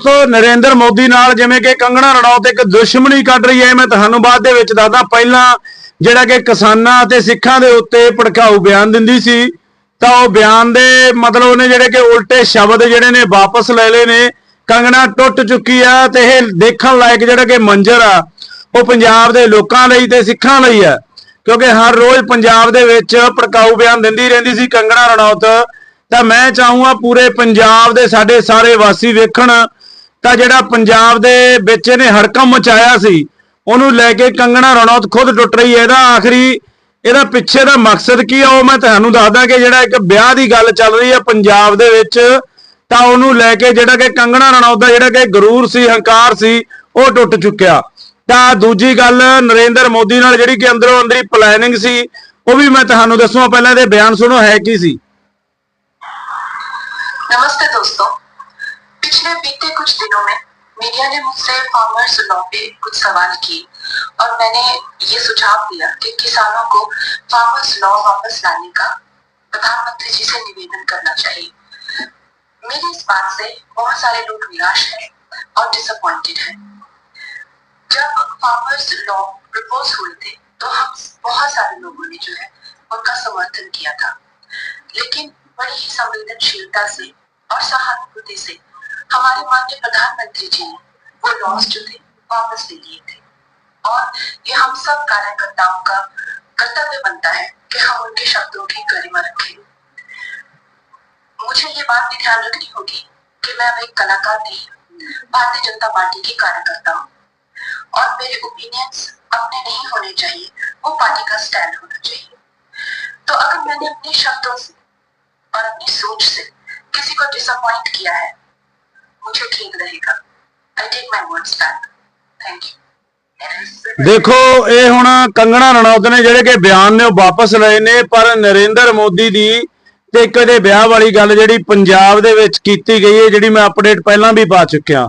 ਦੋਸਤੋ ਨਰਿੰਦਰ ਮੋਦੀ ਨਾਲ ਜਿਵੇਂ ਕਿ ਕੰਗਣਾ ਰਣੌਤ ਇੱਕ ਦੁਸ਼ਮਣੀ ਕੱਢ ਰਹੀ ਹੈ, ਮੈਂ ਤੁਹਾਨੂੰ ਬਾਅਦ ਦੇ ਵਿੱਚ ਦੱਸਦਾ। ਪਹਿਲਾਂ ਜਿਹੜਾ ਕਿ ਕਿਸਾਨਾਂ ਅਤੇ ਸਿੱਖਾਂ ਦੇ ਉੱਤੇ ਭੜਕਾਊ ਬਿਆਨ ਦਿੰਦੀ ਸੀ, ਤਾਂ ਉਹ ਬਿਆਨ ਦੇ ਮਤਲਬ ਉਹਨੇ ਜਿਹੜੇ ਕਿ ਉਲਟੇ ਸ਼ਬਦ ਜਿਹੜੇ ਨੇ ਵਾਪਸ ਲੈ ਲਏ ਨੇ। ਕੰਗਣਾ ਟੁੱਟ ਚੁੱਕੀ ਆ ਤੇ ਇਹ ਦੇਖਣ ਲਾਇਕ ਜਿਹੜਾ ਕਿ ਮੰਜ਼ਰ ਆ, ਉਹ ਪੰਜਾਬ ਦੇ ਲੋਕਾਂ ਲਈ ਤੇ ਸਿੱਖਾਂ ਲਈ ਆ। ਕਿਉਂਕਿ ਹਰ ਰੋਜ਼ ਪੰਜਾਬ ਦੇ ਵਿੱਚ ਭੜਕਾਊ ਬਿਆਨ ਦਿੰਦੀ ਰਹਿੰਦੀ ਸੀ ਕੰਗਣਾ ਰਣੌਤ। ਤਾਂ ਮੈਂ ਚਾਹੂੰਗਾ ਪੂਰੇ ਪੰਜਾਬ ਦੇ ਸਾਡੇ ਸਾਰੇ ਵਾਸੀ ਵੇਖਣ ਤਾਂ ਜਿਹੜਾ ਪੰਜਾਬ ਦੇ ਵਿੱਚ ਇਹਨੇ ਹੜਕਮ ਮਚਾਇਆ ਸੀ, ਉਹਨੂੰ ਲੈ ਕੇ ਕੰਗਣਾ ਰਣੌਤ ਖੁਦ ਟੁੱਟ ਰਹੀ ਹੈ। ਇਹਦਾ ਆਖਰੀ, ਇਹਦਾ ਪਿੱਛੇ ਦਾ ਮਕਸਦ ਕੀ ਆ, ਉਹ ਮੈਂ ਤੁਹਾਨੂੰ ਦੱਸਦਾ ਕਿ ਜਿਹੜਾ ਇੱਕ ਵਿਆਹ ਦੀ ਗੱਲ ਚੱਲ ਰਹੀ ਹੈ ਪੰਜਾਬ ਦੇ ਵਿੱਚ, ਤਾਂ ਉਹਨੂੰ ਲੈ ਕੇ ਜਿਹੜਾ ਕਿ ਕੰਗਣਾ ਰਣੌਤ ਦਾ ਜਿਹੜਾ ਕਿ ਗਰੂਰ ਸੀ, ਹੰਕਾਰ ਸੀ, ਉਹ ਟੁੱਟ ਚੁੱਕਿਆ। ਤਾਂ ਦੂਜੀ ਗੱਲ, ਨਰਿੰਦਰ ਮੋਦੀ ਨਾਲ ਜਿਹੜੀ ਕਿ ਅੰਦਰੋਂ ਅੰਦਰੀ ਪਲੈਨਿੰਗ ਸੀ, ਉਹ ਵੀ ਮੈਂ ਤੁਹਾਨੂੰ ਦੱਸੂਗਾ ਪਹਿਲਾਂ ਇਹਦੇ ਬਿਆਨ ਸੁਣੋ, ਹੈ ਕੀ ਸੀ? पिछले बीते कुछ दिनों में मीडिया ने मुझसे फार्मर्स लॉ पे कुछ सवाल किए और मैंने ये सुझाव दिया कि किसानों को फार्मर्स लॉ वापस लाने का प्रधानमंत्री जी से निवेदन करना चाहिए। मेरी इस बात से बहुत सारे लोग निराश हैं और डिसअपॉइंटेड हैं। जब फार्मर्स लॉ प्रपोज हुए थे तो हम बहुत सारे लोगों ने जो है उनका समर्थन किया था। लेकिन बड़ी ही संवेदनशीलता से और सहानुभूति से हमारे माननीय प्रधानमंत्री जी वो लॉस जो थे, वापस ले लिए थे। और ये हम सब कार्यकर्ताओं का कर्तव्य बनता है कि हम उनके शब्दों की गरिमा रखें। मुझे ये बात भी ध्यान रखनी होगी कि मैं अब एक कलाकार नहीं, भारतीय जनता पार्टी की कार्यकर्ता हूँ। और मेरे ओपिनियंस अपने नहीं होने चाहिए, वो पार्टी का स्टैंड होना चाहिए। तो अगर मैंने अपने शब्दों से और अपनी सोच से किसी को डिसअपॉइंट किया है मुझे ठीक रहेगा I take my words back thank you ਦੇਖੋ ਇਹ ਹੁਣ ਕੰਗਣਾ ਰਣੌਤ ਨੇ ਜਿਹੜੇ ਕਿ ਬਿਆਨ ਨੇ ਉਹ ਵਾਪਸ ਲਏ ਨੇ ਪਰ ਨਰਿੰਦਰ ਮੋਦੀ ਦੀ ਤੇ ਇੱਕ ਇਹਦੇ ਵਿਆਹ ਵਾਲੀ ਗੱਲ ਜਿਹੜੀ ਪੰਜਾਬ ਦੇ ਵਿੱਚ ਕੀਤੀ ਗਈ ਹੈ ਜਿਹੜੀ ਮੈਂ ਅਪਡੇਟ ਪਹਿਲਾਂ ਵੀ ਪਾ ਚੁੱਕਿਆ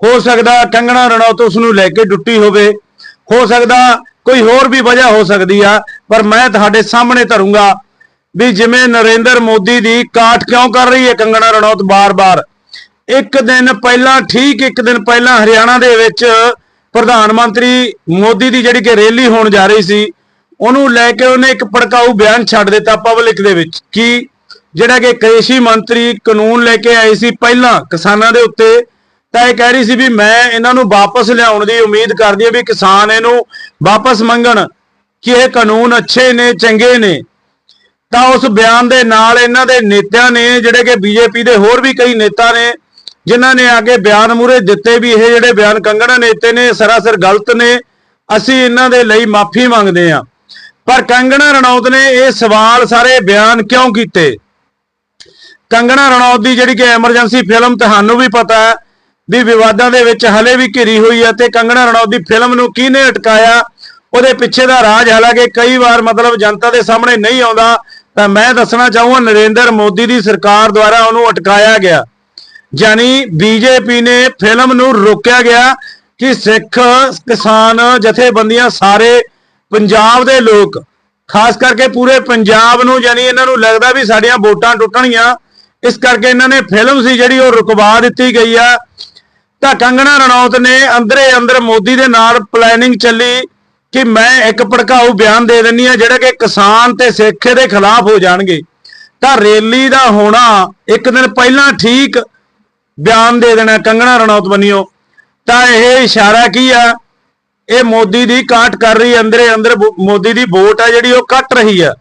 ਹੋ ਸਕਦਾ ਕੰਗਣਾ ਰਣੌਤ ਉਸ ਨੂੰ ਲੈ ਕੇ ਡੁੱਟੀ ਹੋਵੇ ਹੋ ਸਕਦਾ ਕੋਈ ਹੋਰ ਵੀ ਵਜ੍ਹਾ ਹੋ ਸਕਦੀ ਆ ਪਰ ਮੈਂ ਤੁਹਾਡੇ ਸਾਹਮਣੇ ਧਰੂੰਗਾ ਵੀ ਜਿਵੇਂ ਨਰਿੰਦਰ ਮੋਦੀ ਦੀ ਕਾਟ ਕਿਉਂ ਕਰ ਰਹੀ ਹੈ ਕੰਗਣਾ ਰਣੌਤ ਬਾਰ-ਬਾਰ ਇੱਕ ਦਿਨ ਪਹਿਲਾਂ, ਠੀਕ ਇੱਕ ਦਿਨ ਪਹਿਲਾਂ ਹਰਿਆਣਾ ਦੇ ਵਿੱਚ ਪ੍ਰਧਾਨ ਮੰਤਰੀ ਮੋਦੀ ਦੀ ਜਿਹੜੀ ਕਿ ਰੈਲੀ ਹੋਣ ਜਾ ਰਹੀ ਸੀ, ਉਹਨੂੰ ਲੈ ਕੇ ਉਹਨੇ ਇੱਕ ਭੜਕਾਊ ਬਿਆਨ ਛੱਡ ਦਿੱਤਾ ਪਬਲਿਕ ਦੇ ਵਿੱਚ। ਕਿ? ਜਿਹੜਾ ਕਿ ਕ੍ਰਿਸ਼ੀ ਮੰਤਰੀ ਕਾਨੂੰਨ ਲੈ ਕੇ ਆਏ ਸੀ ਪਹਿਲਾਂ ਕਿਸਾਨਾਂ ਦੇ ਉੱਤੇ, ਤਾਂ ਇਹ ਕਹਿ ਰਹੀ ਸੀ ਵੀ ਮੈਂ ਇਹਨਾਂ ਨੂੰ ਵਾਪਸ ਲਿਆਉਣ ਦੀ ਉਮੀਦ ਕਰਦੀ ਹਾਂ ਵੀ ਕਿਸਾਨ ਇਹਨੂੰ ਵਾਪਸ ਮੰਗਣ ਕਿ ਇਹ ਕਾਨੂੰਨ ਅੱਛੇ ਨੇ, ਚੰਗੇ ਨੇ। ਤਾਂ ਉਸ ਬਿਆਨ ਦੇ ਨਾਲ ਇਹਨਾਂ ਦੇ ਨੇਤਿਆਂ ਨੇ, ਜਿਹੜੇ ਕਿ ਬੀਜੇਪੀ ਦੇ ਹੋਰ ਵੀ ਕਈ ਨੇਤਾ ਨੇ ਜਿਨ੍ਹਾਂ ਨੇ ਆ ਕੇ ਬਿਆਨ ਮੂਰੇ ਦਿੱਤੇ ਵੀ ਇਹ ਜਿਹੜੇ ਬਿਆਨ ਕੰਗਣਾ ਨੇਤੇ ਨੇ, ਸਰਾਸਰ ਗਲਤ ਨੇ, ਅਸੀਂ ਇਹਨਾਂ ਦੇ ਲਈ ਮਾਫੀ ਮੰਗਦੇ ਹਾਂ। ਪਰ ਕੰਗਣਾ ਰਣੌਤ ਨੇ ਇਹ ਸਵਾਲ ਸਾਰੇ ਬਿਆਨ ਕਿਉਂ ਕੀਤੇ? ਕੰਗਣਾ ਰਣੌਤ ਦੀ ਜਿਹੜੀ ਕਿ ਐਮਰਜੈਂਸੀ ਫਿਲਮ, ਤੁਹਾਨੂੰ ਵੀ ਪਤਾ ਹੈ ਵੀ ਵਿਵਾਦਾਂ ਦੇ ਵਿੱਚ ਹਲੇ ਵੀ ਘਿਰੀ ਹੋਈ ਹੈ ਤੇ ਕੰਗਣਾ ਰਣੌਤ ਦੀ ਫਿਲਮ ਨੂੰ ਕਿਹਨੇ ਅਟਕਾਇਆ? ਉਹਦੇ ਪਿੱਛੇ ਦਾ ਰਾਜ ਹਾਲਾਂਕਿ ਕਈ ਵਾਰ ਮਤਲਬ ਜਨਤਾ ਦੇ ਸਾਹਮਣੇ ਨਹੀਂ ਆਉਂਦਾ, ਤਾਂ ਮੈਂ ਦੱਸਣਾ ਚਾਹੂੰਗਾ ਨਰਿੰਦਰ ਮੋਦੀ ਦੀ ਸਰਕਾਰ ਦੁਆਰਾ ਉਹਨੂੰ ਅਟਕਾਇਆ ਗਿਆ। ਯਾਨੀ ਬੀਜੇਪੀ ਨੇ ਫਿਲਮ ਨੂੰ ਰੋਕਿਆ ਗਿਆ ਕਿ ਸਿੱਖ ਕਿਸਾਨ ਜਥੇਬੰਦੀਆਂ ਸਾਰੇ ਪੰਜਾਬ ਦੇ ਲੋਕ, ਖਾਸ ਕਰਕੇ ਪੂਰੇ ਪੰਜਾਬ ਨੂੰ, ਯਾਨੀ ਇਹਨਾਂ ਨੂੰ ਲੱਗਦਾ ਵੀ ਸਾਡੀਆਂ ਵੋਟਾਂ ਟੁੱਟਣੀਆਂ ਇਸ ਕਰਕੇ ਇਹਨਾਂ ਨੇ ਫਿਲਮ ਸੀ ਜਿਹੜੀ ਉਹ ਰੁਕਵਾ ਦਿੱਤੀ ਗਈ ਆ। ਤਾਂ ਕੰਗਣਾ ਰਣੌਤ ਨੇ ਅੰਦਰੇ ਅੰਦਰ ਮੋਦੀ ਦੇ ਨਾਲ ਪਲੈਨਿੰਗ ਚੱਲੀ ਕਿ ਮੈਂ ਇੱਕ ਭੜਕਾਊ ਬਿਆਨ ਦੇ ਦਿੰਨੀ ਆ, ਜਿਹੜਾ ਕਿ ਕਿਸਾਨ ਤੇ ਸਿੱਖ ਦੇ ਖਿਲਾਫ ਹੋ ਜਾਣਗੇ। ਤਾਂ ਰੈਲੀ ਦਾ ਹੋਣਾ ਇੱਕ ਦਿਨ ਪਹਿਲਾਂ ਠੀਕ ਬਿਆਨ ਦੇ ਦੇਣਾ, ਕੰਗਣਾ ਰਣੌਤ ਬੰਨਿਓ। ਤਾਂ ਇਹ ਇਸ਼ਾਰਾ ਕੀ ਆ? ਇਹ ਮੋਦੀ ਦੀ ਕਾਟ ਕਰ ਰਹੀ ਅੰਦਰੇ ਅੰਦਰ ਮੋਦੀ ਦੀ ਵੋਟ ਆ ਜਿਹੜੀ ਉਹ ਕੱਟ ਰਹੀ ਆ।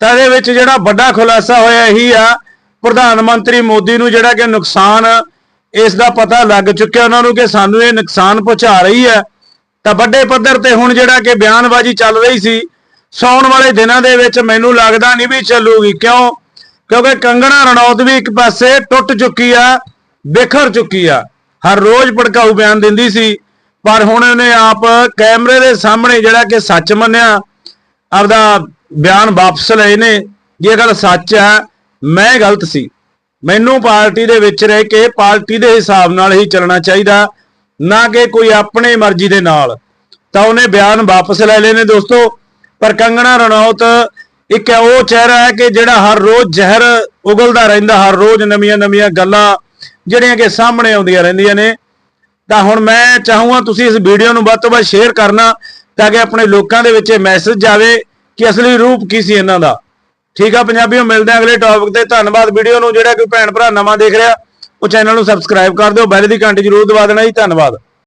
ਤਾਂ ਇਹਦੇ ਵਿੱਚ ਜਿਹੜਾ ਵੱਡਾ ਖੁਲਾਸਾ ਹੋਇਆ ਇਹੀ ਆ, ਪ੍ਰਧਾਨ ਮੰਤਰੀ ਮੋਦੀ ਨੂੰ ਜਿਹੜਾ ਕਿ ਨੁਕਸਾਨ ਇਸ ਦਾ ਪਤਾ ਲੱਗ ਚੁੱਕਿਆ ਉਹਨਾਂ ਨੂੰ ਕਿ ਸਾਨੂੰ ਇਹ ਨੁਕਸਾਨ ਪਹੁੰਚਾ ਰਹੀ ਹੈ। ਤਾਂ ਵੱਡੇ ਪੱਧਰ ਤੇ ਹੁਣ ਜਿਹੜਾ ਕਿ ਬਿਆਨਬਾਜ਼ੀ ਚੱਲ ਰਹੀ ਸੀ, ਸੌਣ ਵਾਲੇ ਦਿਨਾਂ ਦੇ ਵਿੱਚ ਮੈਨੂੰ ਲੱਗਦਾ ਨਹੀਂ ਵੀ ਚੱਲੂਗੀ। ਕਿਉਂ? ਕਿਉਂਕਿ ਕੰਗਣਾ ਰਣੌਤ ਵੀ ਇੱਕ ਪਾਸੇ ਟੁੱਟ ਚੁੱਕੀ ਆ ਬਿਖਰ ਚੁੱਕੀ ਆ। ਹਰ ਰੋਜ਼ ਭੜਕਾਊ ਬਿਆਨ ਦਿੰਦੀ ਸੀ, ਪਰ ਹੁਣ ਉਹਨੇ ਆਪ ਕੈਮਰੇ ਦੇ ਸਾਹਮਣੇ ਜਿਹੜਾ ਕਿ ਸੱਚ ਮੰਨਿਆ, ਆਪਦਾ ਬਿਆਨ ਵਾਪਸ ਲਏ ਨੇ। ਜੇ ਗੱਲ ਸੱਚ ਹੈ ਮੈਂ ਗਲਤ ਸੀ। ਮੈਨੂੰ ਪਾਰਟੀ ਦੇ ਵਿੱਚ ਰਹਿ ਕੇ ਪਾਰਟੀ ਦੇ ਹਿਸਾਬ ਨਾਲ ਹੀ ਚੱਲਣਾ ਚਾਹੀਦਾ, ਨਾ ਕਿ ਕੋਈ ਆਪਣੇ ਮਰਜ਼ੀ ਦੇ ਨਾਲ। ਤਾਂ ਉਹਨੇ ਬਿਆਨ ਵਾਪਸ ਲੈ ਲਏ ਨੇ ਦੋਸਤੋ। ਪਰ ਕੰਗਣਾ ਰਣੌਤ, ਇੱਕ ਉਹ ਚਿਹਰਾ ਹੈ ਕਿ ਜਿਹੜਾ ਹਰ ਰੋਜ਼ ਜ਼ਹਿਰ ਉਗਲਦਾ ਰਹਿੰਦਾ, ਹਰ ਰੋਜ਼ ਨਵੀਆਂ ਨਵੀਆਂ ਗੱਲਾਂ ਜਿਹੜੀਆਂ ਕਿ ਸਾਹਮਣੇ ਆਉਂਦੀਆਂ ਰਹਿੰਦੀਆਂ ਨੇ। ਤਾਂ ਹੁਣ ਮੈਂ ਚਾਹੂੰਗਾ ਤੁਸੀਂ ਇਸ ਵੀਡੀਓ ਨੂੰ ਵੱਧ ਤੋਂ ਵੱਧ ਸ਼ੇਅਰ ਕਰਨਾ, ਤਾਂ ਕਿ ਆਪਣੇ ਲੋਕਾਂ ਦੇ ਵਿੱਚ ਇਹ ਮੈਸੇਜ ਜਾਵੇ ਕਿ ਅਸਲੀ ਰੂਪ ਕੀ ਸੀ ਇਹਨਾਂ ਦਾ। ਠੀਕ ਆ ਪੰਜਾਬੀਓ, ਮਿਲਦੇ ਆ ਅਗਲੇ ਟੌਪਿਕ ਤੇ। ਧੰਨਵਾਦ ਵੀਡੀਓ ਨੂੰ ਜਿਹੜਾ ਕੋਈ ਭੈਣ ਭਰਾ ਨਵਾਂ ਦੇਖ ਰਿਹਾ, ਉਹ ਚੈਨਲ ਨੂੰ ਸਬਸਕ੍ਰਾਈਬ ਕਰ ਦਿਓ। ਬੈਲ ਦੀ ਘੰਟੀ ਜ਼ਰੂਰ ਦਬਾ ਦੇਣਾ ਜੀ। ਧੰਨਵਾਦ।